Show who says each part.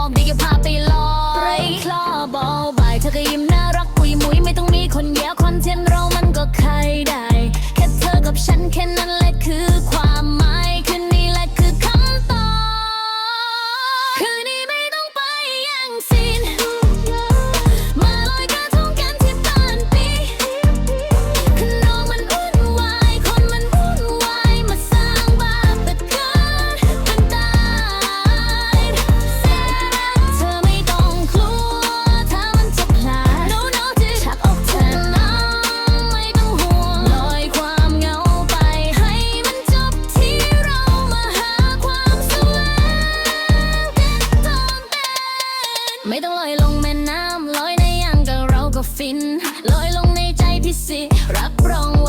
Speaker 1: อกดี๋ยพาไปลอยคลอเบาบายเธอก็ยิ้มน่ารักปุยมุยไม่ต้องมีคนแย่คอนเทนยนเรามันก็ใครได้ แค่เธอกับฉันแค่นั้นเลย ฟินลอยลงในใจพี่สิรับรอง